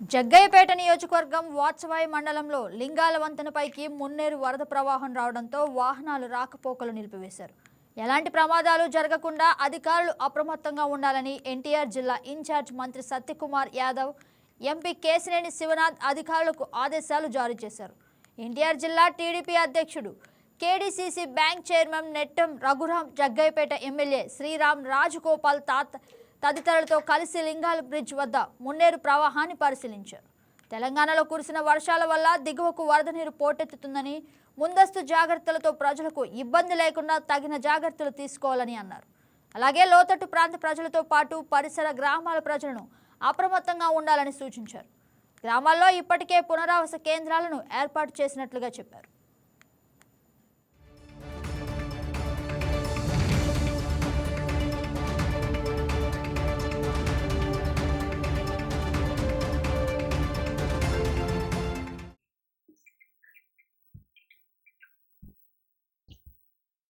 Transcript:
జగ్గయ్యపేట నియోజకవర్గం వాత్సవాయి మండలంలో లింగాల వంతెనపైకి మున్నేరు వరద ప్రవాహం రావడంతో వాహనాలు రాకపోకలు నిలిపివేశారు. ఎలాంటి ప్రమాదాలు జరగకుండా అధికారులు అప్రమత్తంగా ఉండాలని ఎన్టీఆర్ జిల్లా ఇన్ఛార్జ్ మంత్రి సత్యకుమార్ యాదవ్ ఎంపీ కేసినేని శివనాథ్ అధికారులకు ఆదేశాలు జారీ చేశారు. ఎన్టీఆర్ జిల్లా టీడీపీ అధ్యక్షుడు KDCC bank chairman Nettam Raghuram Jaggayyapeta MLA Sriram Rajagopal తాత్ తదితరులతో కలిసి లింగాల బ్రిడ్జ్ వద్ద మున్నేరు ప్రవాహాన్ని పరిశీలించారు. తెలంగాణలో కురిసిన వర్షాల వల్ల దిగువకు వరద నీరు పోటెత్తుతుందని ముందస్తు జాగ్రత్తలతో ప్రజలకు ఇబ్బంది లేకుండా తగిన జాగ్రత్తలు తీసుకోవాలని అన్నారు. అలాగే లోతట్టు ప్రాంత ప్రజలతో పాటు పరిసర గ్రామాల ప్రజలను అప్రమత్తంగా ఉండాలని సూచించారు. గ్రామాల్లో ఇప్పటికే పునరావాస కేంద్రాలను ఏర్పాటు చేసినట్లుగా చెప్పారు.